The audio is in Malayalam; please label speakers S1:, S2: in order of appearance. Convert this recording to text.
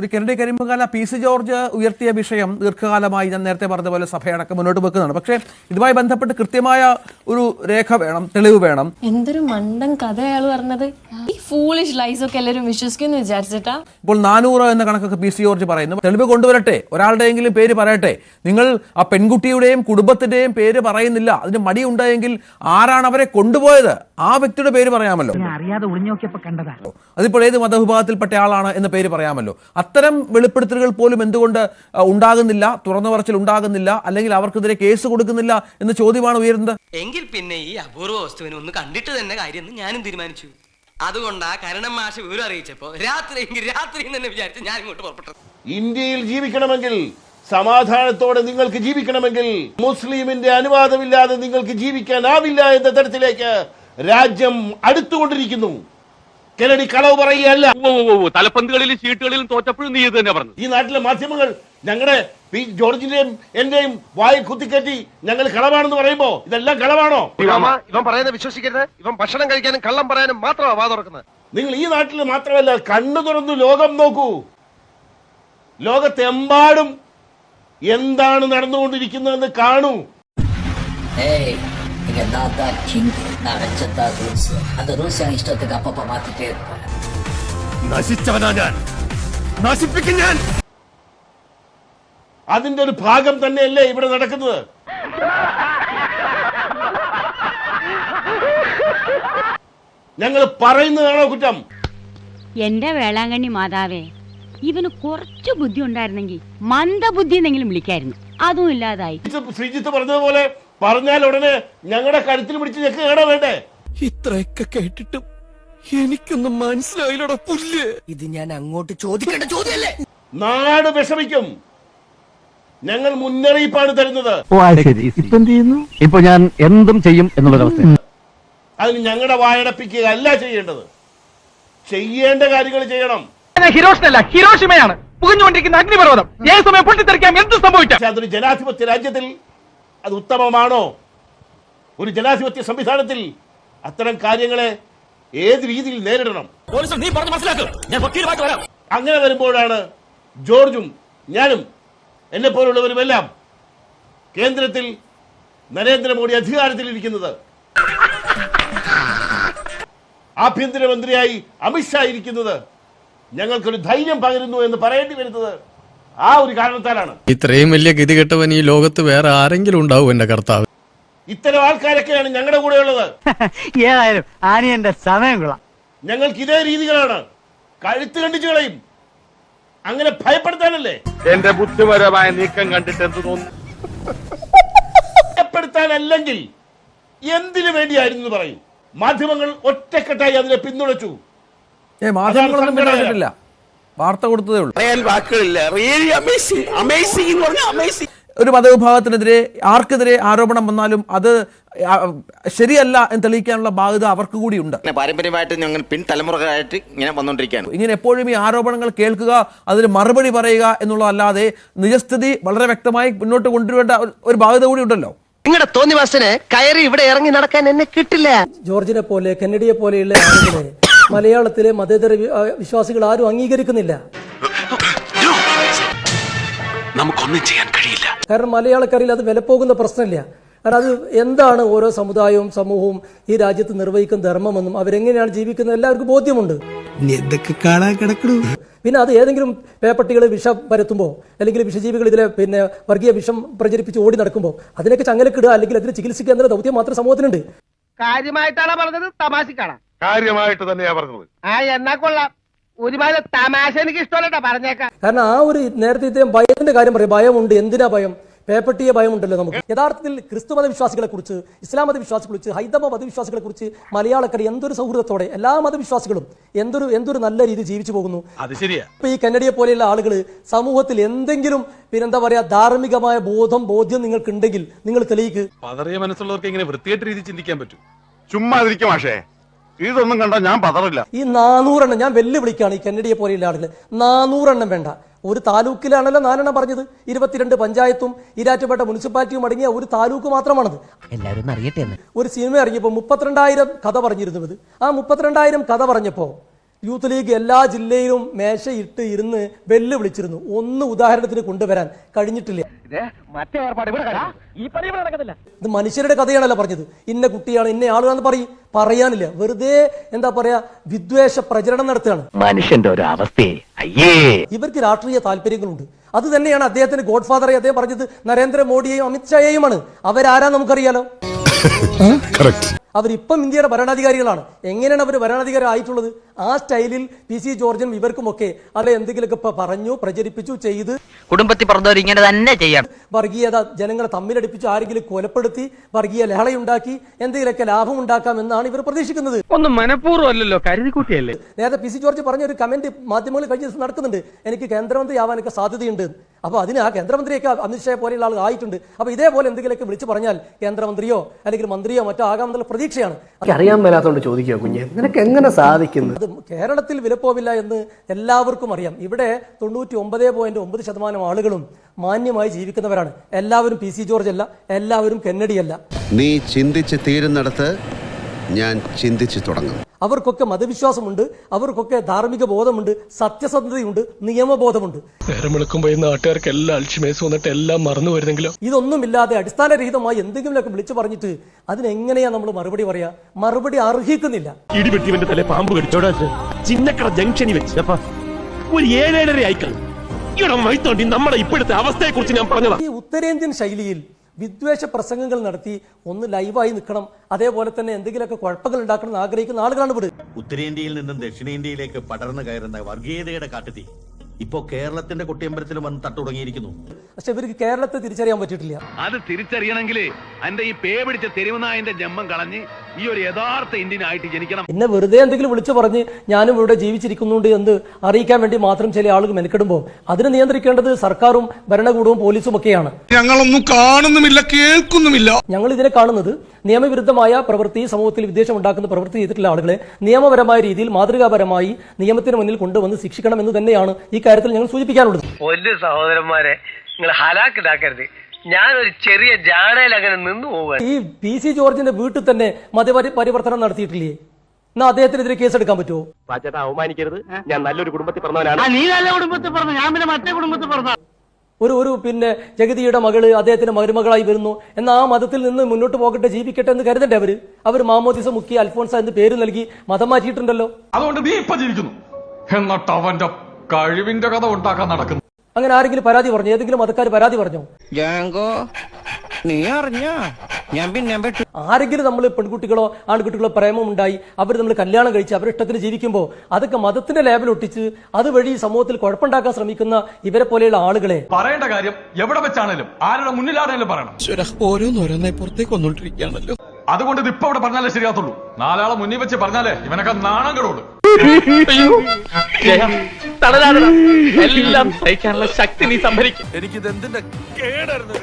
S1: ഒരു കെനഡി കരിമ്പുകാല പി സി ജോർജ് ഉയർത്തിയ വിഷയം ദീർഘകാലമായി ഞാൻ നേരത്തെ പറഞ്ഞ പോലെ സഭയടക്കം മുന്നോട്ട് വെക്കുന്നതാണ്. പക്ഷേ ഇതുമായി ബന്ധപ്പെട്ട് കൃത്യമായ ഒരു രേഖ വേണം തെളിവ് വേണം.
S2: എന്തൊരു മണ്ടൻ കഥ അയാൾ പറഞ്ഞത്. ഈ ഫൂളിഷ് ലൈസ് ഒക്കെ എല്ലാവരും വിശ്വസിക്കുന്നു വിചാരിച്ചിട്ടാ.
S1: ഇപ്പോൾ നാനൂറ് എന്ന കണക്കൊക്കെ പി സി ജോർജ് പറയുന്നു. തെളിവ് കൊണ്ടുവരട്ടെ ഒരാളുടെയെങ്കിലും പേര് പറയട്ടെ. നിങ്ങൾ ആ പെൺകുട്ടിയുടെയും കുടുംബത്തിന്റെയും പേര് പറയുന്നില്ല. അതിന് മടി ഉണ്ടായെങ്കിൽ ആരാണ് അവരെ കൊണ്ടുപോയത്? ആ വ്യക്തിയുടെ പേര് പറയാമല്ലോ.
S3: അറിയാതെ കണ്ടതാ.
S1: അതിപ്പോൾ ഏത് മതവിഭാഗത്തിൽപ്പെട്ട ആളാണ് എന്ന പേര് പറയാമല്ലോ. അത്തരം വെളിപ്പെടുത്തലുകൾ പോലും എന്തുകൊണ്ട് ഉണ്ടാകുന്നില്ല തുറന്നു പറച്ചിൽ ഉണ്ടാകുന്നില്ല അല്ലെങ്കിൽ അവർക്കെതിരെ കേസ് കൊടുക്കുന്നില്ല എന്ന ചോദ്യമാണ് ഉയരുന്നത്?
S4: എങ്കിൽ പിന്നെ ഈ അപൂർവ വസ്തുവിനെ ഒന്ന് കണ്ടിട്ട് തന്നെ കാര്യം ഞാനും തീരുമാനിച്ചു. അതുകൊണ്ടാ കരണം മാഷ വിവരം അറിയിച്ചപ്പോ രാത്രി രാത്രി വിചാരിച്ചു തന്നെ വിചാരിച്ച് ഞാൻ ഇങ്ങോട്ട് പുറപ്പെട്ടത്
S5: ഇന്ത്യയിൽ ജീവിക്കണമെങ്കിൽ സമാധാനത്തോടെ നിങ്ങൾക്ക് ജീവിക്കണമെങ്കിൽ മുസ്ലിമിന്റെ അനുവാദമില്ലാതെ നിങ്ങൾക്ക് ജീവിക്കാനാവില്ല എന്ന തരത്തിലേക്ക് രാജ്യം അടുത്തുകൊണ്ടിരിക്കുന്നു. കെനഡി കളവ് പറയുകയല്ല.
S6: തലപ്പന്തുകളിലും ചീട്ടുകളിലും തോറ്റപ്പോഴും നീ ഇത് തന്നെ പറഞ്ഞു.
S5: ഈ നാട്ടിലെ മാധ്യമങ്ങൾ ഞങ്ങളുടെ പി ജോർജിന്റെയും എന്റെയും വായി കുത്തിക്കറ്റി ഞങ്ങൾ കളവാണെന്ന് പറയുമ്പോ ഇതെല്ലാം കളവാണോ?
S7: ഇവൻ പറയുന്നത് വിശ്വസിക്കരുത്. ഇവൻ ഭക്ഷണം കഴിക്കാനും കള്ളം പറയാനും മാത്രമാണ് വാ തുറക്കുന്നത്.
S5: നിങ്ങൾ ഈ നാട്ടിൽ മാത്രമല്ല കണ്ണു തുറന്നു ലോകം നോക്കൂ. ലോകത്തെമ്പാടും എന്താണ് നടന്നുകൊണ്ടിരിക്കുന്നതെന്ന് കാണൂ.
S8: ஏய் இங்க நான் தான் கிங் நான் வச்சதான் ரூல்ஸ் அந்த ரூல்ஸ் என் இஷ்டத்துக்கு அப்பப்ப மாத்திட்டே இருப்பேன்
S6: നശിച്ചവനാ ഞാൻ നശിപ്പിക്കും ഞാൻ
S5: അതിന്റെ ഒരു ഭാഗം തന്നെയല്ലേ ഇവിടെ നടക്കുന്നത് ഞങ്ങൾ പറയുന്നതാണോ കുറ്റം
S9: എന്റെ വേളാങ്കണ്ണി മാതാവേ ഇവന് കുറച്ചു ബുദ്ധി ഉണ്ടായിരുന്നെങ്കിൽ മന്ദബുദ്ധി എന്നെങ്കിലും വിളിക്കായിരുന്നു അതും ഇല്ലാതായി
S5: ശ്രീജിത്ത് ശ്രീജിത്ത് പറഞ്ഞതുപോലെ പറഞ്ഞാൽ ഉടനെ ഞങ്ങളുടെ കഴുത്തിൽ പിടിച്ച് കേടാ വേണ്ടേ?
S4: ഇത്രയൊക്കെ കേട്ടിട്ടും എനിക്കൊന്നും മനസ്സിലായില്ലടാ പുല്ല്. ഇത് ഞാൻ അങ്ങോട്ട് ചോദിക്കേണ്ട ചോദ്യല്ലേ
S5: നാട് വിഷമിക്കും. ഞങ്ങൾ മുന്നറിയിപ്പാണ് തരുന്നത്.
S3: ഓ ശരി. ഇപ്പൊ എന്ത് ചെയ്യുന്നു? ഇപ്പൊ ഞാൻ എന്തും ചെയ്യും എന്നുള്ളൊരവസ്ഥ
S5: അതിന് ഞങ്ങളുടെ വായടപ്പിക്കുക അല്ല ചെയ്യേണ്ടത്. ചെയ്യേണ്ട കാര്യങ്ങൾ ചെയ്യണം.
S3: ഹിരോഷനല്ല ഹിരോഷിമയാണ്. പുകഞ്ഞുകൊണ്ടിരിക്കുന്ന അഗ്നിപർവതം. ഏത് സമയം പൊട്ടിത്തെറിക്കാം എന്ത് സംഭവിക്കാം?
S5: പക്ഷെ അതൊരു ജനാധിപത്യ രാജ്യത്തിൽ അത് ഉത്തമമാണോ? ഒരു ജനാധിപത്യ സംവിധാനത്തിൽ അത്തരം കാര്യങ്ങളെ ഏത് രീതിയിൽ നേരിടണം? അങ്ങനെ വരുമ്പോഴാണ് ജോർജും ഞാനും എന്നെ പോലുള്ളവരുമെല്ലാം കേന്ദ്രത്തിൽ നരേന്ദ്രമോദി അധികാരത്തിലിരിക്കുന്നത് ആഭ്യന്തരമന്ത്രിയായി അമിത്ഷാ ഇരിക്കുന്നത്. ഞങ്ങൾക്കൊരു ധൈര്യം പകരുന്നു എന്ന് പറയേണ്ടി വരുന്നത് ആ ഒരു കാരണത്താലാണ്
S10: ഇത്രയും വലിയ ഗതികെട്ടവൻ ഈ ലോകത്ത് വേറെ ആരെങ്കിലും ഉണ്ടാവും എന്റെ കർത്താവ്.
S5: ഇത്തരം ആൾക്കാരൊക്കെയാണ് ഞങ്ങളുടെ കൂടെ ഉള്ളത്
S3: ഏതായാലും ആനയന്റെ സമയം കൊള്ളാം.
S5: ഞങ്ങൾക്ക് ഇതേ രീതികളാണ്. കഴുത്ത് കണ്ടിച്ചു കളയും. അങ്ങനെ ഭയപ്പെടുത്താനല്ലേ?
S6: എന്റെ ബുദ്ധിപരമായ നീക്കം കണ്ടിട്ട് എന്ത് തോന്നുന്നു?
S5: ഭയപ്പെടുത്താനല്ലെങ്കിൽ എന്തിനു വേണ്ടിയായിരുന്നു എന്ന് പറയും. മാധ്യമങ്ങൾ ഒറ്റക്കെട്ടായി അതിനെ പിന്തുണച്ചു.
S1: ഏ മാധ്യമങ്ങളൊന്നും പിന്നാക്കിട്ടില്ല വാർത്ത കൊടുത്തതേ ഉള്ളൂ.
S4: പറയാൻ വാക്കുകളില്ല. റിയലി അമേസിംഗ് അമേസിംഗ് എന്ന് പറഞ്ഞാൽ അമേസിംഗ്
S1: ഒരു മതവിഭാഗത്തിനെതിരെ ആർക്കെതിരെ ആരോപണം വന്നാലും അത് ശരിയല്ല എന്ന് തെളിയിക്കാനുള്ള ബാധ്യത അവർക്ക് കൂടിയുണ്ട്
S4: പാരമ്പര്യമായിട്ട് ഞങ്ങൾ പിൻതലമുറകളായിട്ട് ഇങ്ങനെ വന്നുകൊണ്ടിരിക്കുകയാണ്.
S1: ഇങ്ങനെ എപ്പോഴും ഈ ആരോപണങ്ങൾ കേൾക്കുക അതിന് മറുപടി പറയുക എന്നുള്ളതല്ലാതെ നിജസ്ഥിതി വളരെ വ്യക്തമായി മുന്നോട്ട് കൊണ്ടുവരേണ്ട ഒരു- ബാധ്യത കൂടി ഉണ്ടല്ലോ.
S7: നിങ്ങളുടെ തോന്നിവാസന് കയറി ഇവിടെ ഇറങ്ങി നടക്കാൻ എന്നെ കിട്ടില്ല.
S3: ജോർജിനെ പോലെ കെന്നഡിയെ പോലെയുള്ള ആളുകളെ മലയാളത്തിലെ മതേതര വിശ്വാസികൾ ആരും അംഗീകരിക്കുന്നില്ല.
S6: നമുക്കൊന്നും ചെയ്യാൻ കഴിയില്ല.
S3: കാരണം മലയാളക്കരയിൽ അത് വിലപ്പോകുന്ന പ്രശ്നമില്ല. കാരണം അത് എന്താണ് ഓരോ സമുദായവും സമൂഹവും ഈ രാജ്യത്ത് നിർവഹിക്കുന്ന ധർമ്മമെന്നും അവരെങ്ങനെയാണ് ജീവിക്കുന്നത് എല്ലാവർക്കും ബോധ്യമുണ്ട്. പിന്നെ അത് ഏതെങ്കിലും പേപ്പട്ടികൾ വിഷം പരത്തുമ്പോൾ അല്ലെങ്കിൽ വിഷജീവികൾ ഇതിലെ പിന്നെ വർഗീയ വിഷം പ്രചരിപ്പിച്ച് ഓടി നടക്കുമ്പോൾ അതിനൊക്കെ ചങ്ങലക്കിടുക അല്ലെങ്കിൽ അതിന് ചികിത്സിക്കുക എന്നുള്ള ദൗത്യം മാത്രം സമൂഹത്തിനുണ്ട്.
S7: കാര്യമായിട്ടാണ് പറഞ്ഞത്? തമാശക്കാണ്?
S6: കാര്യമായിട്ട് തന്നെയാ പറഞ്ഞത്.
S7: ആ എന്നാ കൊള്ളാം. ഒരുപാട് തമാശ എനിക്ക് ഇഷ്ടമല്ലട്ടാ പറഞ്ഞേക്കാം.
S3: കാരണം ആ ഒരു നേരത്തെ ഇദ്ദേഹം ഭയത്തിന്റെ കാര്യം പറയും. ഭയമുണ്ട് എന്തിനാ ഭയം? പേപ്പട്ടിയെ ഭയമുണ്ടല്ലോ നമുക്ക്. യഥാർത്ഥത്തിൽ ക്രിസ്തു മതവിശ്വാസികളെ കുറിച്ച് ഇസ്ലാം മതവിശ്വാസികളെ കുറിച്ച് ഹൈന്ദവ മതവിശ്വാസികളെ കുറിച്ച് മലയാളക്കാർ എന്തൊരു സൗഹൃദത്തോടെ എല്ലാ മതവിശ്വാസികളും എന്തൊരു എന്തൊരു നല്ല രീതി ജീവിച്ചു പോകുന്നു.
S6: അത് ശരിയാ.
S3: ഇപ്പൊ ഈ കന്നഡിയെ പോലെയുള്ള ആളുകൾ സമൂഹത്തിൽ എന്തെങ്കിലും പിന്നെന്താ പറയാ ധാർമ്മികമായ ബോധം ബോധ്യം നിങ്ങൾക്ക് ഉണ്ടെങ്കിൽ നിങ്ങൾ തെളിയിക്ക്.
S6: പതറിയ മനസ്സുള്ളവർക്ക് ഇങ്ങനെ വൃത്തിയായിട്ട് രീതി ചിന്തിക്കാൻ പറ്റും.
S7: ചുമ്മാ മാഷേ. ഇതൊന്നും കണ്ട ഞാൻ പതറില്ല.
S3: ഈ നാനൂറെണ്ണം ഞാൻ വെല്ലുവിളിക്കാണ് ഈ കന്നഡിയെ പോലെയുള്ള ആളുകൾ നാനൂറെണ്ണം വേണ്ട. ഒരു താലൂക്കിലാണല്ലോ നാലെണ്ണം പറഞ്ഞത്. ഇരുപത്തിരണ്ട് പഞ്ചായത്തും ഈരാറ്റുപേട്ട മുനിസിപ്പാലിറ്റിയും അടങ്ങിയ ഒരു താലൂക്ക് മാത്രമാണത്.
S4: എല്ലാവരും അറിയട്ടെ
S3: ഒരു സിനിമ ഇറങ്ങിയപ്പോൾ മുപ്പത്തിരണ്ടായിരം കഥ പറഞ്ഞിരുന്നു ഇത്. ആ മുപ്പത്തിരണ്ടായിരം കഥ പറഞ്ഞപ്പോൾ യൂത്ത് ലീഗ് എല്ലാ ജില്ലയിലും മേശയിട്ട് ഇരുന്ന് വെല്ലുവിളിച്ചിരുന്നു. ഒന്ന് ഉദാഹരണത്തിന് കൊണ്ടുവരാൻ കഴിഞ്ഞിട്ടില്ല. ഇത് മനുഷ്യരുടെ കഥയാണല്ലോ പറഞ്ഞത്. ഇന്ന കുട്ടിയാണ് ഇന്ന ആളുകളാണെന്ന് പറയും പറയാനില്ല. വെറുതെ എന്താ പറയാ വിദ്വേഷ പ്രചരണം നടത്തുകയാണ്.
S7: മനുഷ്യന്റെ ഒരു അവസ്ഥയെ അയ്യേ.
S3: ഇവർക്ക് രാഷ്ട്രീയ താല്പര്യങ്ങളുണ്ട്. അത് തന്നെയാണ് അദ്ദേഹത്തിന് ഗോഡ്ഫാദറെ അദ്ദേഹം പറഞ്ഞത് നരേന്ദ്രമോദിയെയും അമിത്ഷായെയുമാണ്. അവരാരാ നമുക്കറിയാലോ? അവരിപ്പം ഇന്ത്യയുടെ ഭരണാധികാരികളാണ്. എങ്ങനെയാണ് അവർ ഭരണാധികാരി ആയിട്ടുള്ളത് ആ സ്റ്റൈലിൽ പി സി ജോർജും ഇവർക്കുമൊക്കെ അവരെ എന്തെങ്കിലുമൊക്കെ ഇപ്പൊ പറഞ്ഞു പ്രചരിപ്പിച്ചു ചെയ്ത്
S4: കുടുംബത്തിൽ പറഞ്ഞവർ ഇങ്ങനെ തന്നെ ചെയ്യാം
S3: വർഗീയത ജനങ്ങളെ തമ്മിലടിപ്പിച്ച് ആരെങ്കിലും കൊലപ്പെടുത്തി വർഗീയ ലഹളയുണ്ടാക്കി എന്തെങ്കിലുമൊക്കെ ലാഭം ഉണ്ടാക്കാം എന്നാണ് ഇവർ പ്രതീക്ഷിക്കുന്നത്.
S7: ഒന്നും മനഃപൂർവമല്ലല്ലോ കരുതിക്കുട്ടിയല്ലേ?
S3: നേരത്തെ പി സി ജോർജ് പറഞ്ഞ ഒരു കമന്റ് മാധ്യമങ്ങളിൽ കഴിഞ്ഞ ദിവസം നടക്കുന്നുണ്ട്. എനിക്ക് കേന്ദ്രമന്ത്രി ആവാനൊക്കെ സാധ്യതയുണ്ട്. അപ്പൊ അതിന് ആ കേന്ദ്രമന്ത്രിയൊക്കെ അമിത്ഷായെ പോലെയുള്ള ആൾ ആയിട്ടുണ്ട്. അപ്പൊ ഇതേപോലെ എന്തെങ്കിലുമൊക്കെ വിളിച്ചു പറഞ്ഞാൽ കേന്ദ്രമന്ത്രിയോ അല്ലെങ്കിൽ മന്ത്രിയോ മറ്റോ ആകാമെന്നുള്ള പ്രതീക്ഷയാണ്.
S11: അറിയാൻ മേലാത്തോണ്ട് ചോദിക്കുക കുഞ്ഞെ? നിനക്ക് എങ്ങനെ സാധിക്കുന്നു?
S3: അത് കേരളത്തിൽ വിലപ്പോവില്ല എന്ന് എല്ലാവർക്കും അറിയാം. ഇവിടെ തൊണ്ണൂറ്റി ഒമ്പത് പോയിന്റ് ഒമ്പത് ശതമാനം ആളുകളും മാന്യമായി ജീവിക്കുന്നവരാണ്. എല്ലാവരും പി സി ജോർജ് അല്ല എല്ലാവരും കെന്നഡി അല്ല.
S12: നീ ചിന്തിച്ച് തീരുന്നിടത്ത് ഞാൻ ചിന്തിച്ചു തുടങ്ങും.
S3: അവർക്കൊക്കെ മതവിശ്വാസമുണ്ട് അവർക്കൊക്കെ ധാർമ്മിക ബോധമുണ്ട് സത്യസന്ധതയുണ്ട് നിയമബോധമുണ്ട്.
S11: നേരം വിളിക്കുമ്പോ ഈ നാട്ടുകാർക്ക് എല്ലാം അൽഷിമേസ് വന്നിട്ട് എല്ലാം മറന്നു വരുന്നെങ്കിലും?
S3: ഇതൊന്നുമില്ലാതെ അടിസ്ഥാനരഹിതമായി എന്തെങ്കിലുമൊക്കെ വിളിച്ചു പറഞ്ഞിട്ട് അതിനെങ്ങനെയാ നമ്മൾ മറുപടി പറയാ? മറുപടി അർഹിക്കുന്നില്ല.
S7: ഇടിവെട്ടിവന്റെ തല പാമ്പ് കടിച്ചോടാ ചിന്നക്കട ജംഗ്ഷനിൽ വെച്ച്. ഒരു ഏഴേഴര മൈത്തോണ്ടി നമ്മുടെ ഇപ്പോഴത്തെ അവസ്ഥയെ കുറിച്ച് ഞാൻ പറഞ്ഞതാ.
S3: ഈ ഉത്തരേന്ത്യൻ ശൈലിയിൽ വിദ്വേഷ പ്രസംഗങ്ങൾ നടത്തി ഒന്ന് ലൈവായി നിൽക്കണം. അതേപോലെ തന്നെ എന്തെങ്കിലുമൊക്കെ കുഴപ്പങ്ങൾ ഉണ്ടാക്കണം എന്ന് ആഗ്രഹിക്കുന്ന ആളുകളാണ് ഇവിടെ.
S5: ഉത്തരേന്ത്യയിൽ നിന്നും ദക്ഷിണേന്ത്യയിലേക്ക് പടർന്നു കയറുന്ന വർഗീയതയുടെ കാട്ടുതീ ഇപ്പോ കേരളത്തിന്റെ കുട്ടിയമ്പലത്തിലും വന്ന് തട്ടുടങ്ങിയിരിക്കുന്നു.
S3: പക്ഷെ ഇവർക്ക് കേരളത്തെ തിരിച്ചറിയാൻ പറ്റിയിട്ടില്ല.
S6: അത് തിരിച്ചറിയണമെങ്കിൽ എന്റെ ഈ പേ പിടിച്ച തെരുവുനായന്റെ ജന്മം കളഞ്ഞ് ഈ ഒരു യഥാർത്ഥ ഇന്ത്യൻ ആയിട്ട് ജനിക്കണം.
S3: എന്നെ വെറുതെ എന്തെങ്കിലും വിളിച്ചു പറഞ്ഞ് ഞാനും ഇവിടെ ജീവിച്ചിരിക്കുന്നുണ്ട് എന്ന് അറിയിക്കാൻ വേണ്ടി മാത്രം ചില ആളുകൾ മെനക്കെടുമ്പോൾ അതിനെ നിയന്ത്രിക്കേണ്ടത് സർക്കാരും ഭരണകൂടവും പോലീസും ഒക്കെയാണ്.
S10: ഞങ്ങളൊന്നും കാണുന്നുമില്ല കേൾക്കുന്നുമില്ല.
S3: ഞങ്ങൾ ഇതിനെ കാണുന്നത് നിയമവിരുദ്ധമായ പ്രവൃത്തി സമൂഹത്തിൽ വിദ്വേഷം ഉണ്ടാക്കുന്ന പ്രവൃത്തി ചെയ്തിട്ടുള്ള ആളുകളെ നിയമപരമായ രീതിയിൽ മാതൃകാപരമായി നിയമത്തിന് മുന്നിൽ കൊണ്ടുവന്ന് ശിക്ഷിക്കണം എന്ന് തന്നെയാണ് ഈ കാര്യത്തിൽ ഞങ്ങൾ സൂചിപ്പിക്കാനുള്ളത്
S7: സഹോദരന്മാരെ നിങ്ങൾ ഹലാക്കിലാക്കരുത് ഞാനൊരു ചെറിയ ജാടയിൽ അങ്ങനെ നിന്നു
S3: ഈ പി സി ജോർജിന്റെ വീട്ടിൽ തന്നെ മതപരി പരിവർത്തനം നടത്തിയിട്ടില്ലേ? എന്നാ അദ്ദേഹത്തിനെതിരെ കേസെടുക്കാൻ പറ്റുമോ?
S7: പാച്ചേട്ടാ അവമാനിക്കരുത്. ഞാൻ നല്ലൊരു കുടുംബത്തിൽ പറഞ്ഞവനാണ്. നീ നല്ല കുടുംബത്തിൽ പറഞ്ഞു. ഞാൻ പിന്നെ മറ്റേ കുടുംബത്തിൽ പറഞ്ഞു.
S3: ഒരു ഒരു പിന്നെ ജഗതിയുടെ മകൾ അദ്ദേഹത്തിന്റെ മരുമകളായി വരുന്നു. എന്നാൽ ആ മതത്തിൽ നിന്ന് മുന്നോട്ട് പോകട്ടെ ജീവിക്കട്ടെ എന്ന് കരുതണ്ടേ അവർ? അവർ മാമോദിസ മുക്കി അൽഫോൺസ എന്ന് പേര് നൽകി മതം മാറ്റിയിട്ടുണ്ടല്ലോ.
S10: അതുകൊണ്ട് നീ ഇപ്പൊ ജീവിക്കുന്നു. എന്നിട്ട് അവന്റെ കഴിവിന്റെ കഥ ഉണ്ടാക്കാൻ നടക്കുന്നു.
S3: അങ്ങനെ ആരെങ്കിലും പരാതി പറഞ്ഞു? ഏതെങ്കിലും മതക്കാർ പരാതി പറഞ്ഞോ?
S4: നീ അറിഞ്ഞ? ഞാൻ പിന്നെ
S3: ആരെങ്കിലും നമ്മൾ പെൺകുട്ടികളോ ആൺകുട്ടികളോ പ്രേമം ഉണ്ടായി അവർ നമ്മൾ കല്യാണം കഴിച്ച് അവരുടെ ഇഷ്ടത്തിന് ജീവിക്കുമ്പോൾ അതൊക്കെ മതത്തിന്റെ ലേബൽ ഒട്ടിച്ച് അതുവഴി സമൂഹത്തിൽ കുഴപ്പമുണ്ടാക്കാൻ ശ്രമിക്കുന്ന ഇവരെ പോലെയുള്ള ആളുകളെ.
S10: പറയേണ്ട കാര്യം എവിടെ വെച്ചാണേലും ആരുടെ മുന്നിലാണേലും പറയണം.
S11: ഓരോന്നോരോന്നായി പുറത്തേക്ക് വന്നോണ്ടിരിക്കുകയാണല്ലോ.
S10: അതുകൊണ്ട് ഇത് ഇപ്പൊ ഇവിടെ പറഞ്ഞാലേ ശരിയാത്തുള്ളൂ നാലാളെ മുന്നിൽ വെച്ച് പറഞ്ഞാലേ ഇവനൊക്കെ നാണം കെടുള്ളൂ.
S7: എല്ലാം സഹിക്കാനുള്ള ശക്തി നീ സംഭരിക്കും.
S6: എനിക്കിത് എന്തിന്റെ കേടായിരുന്നു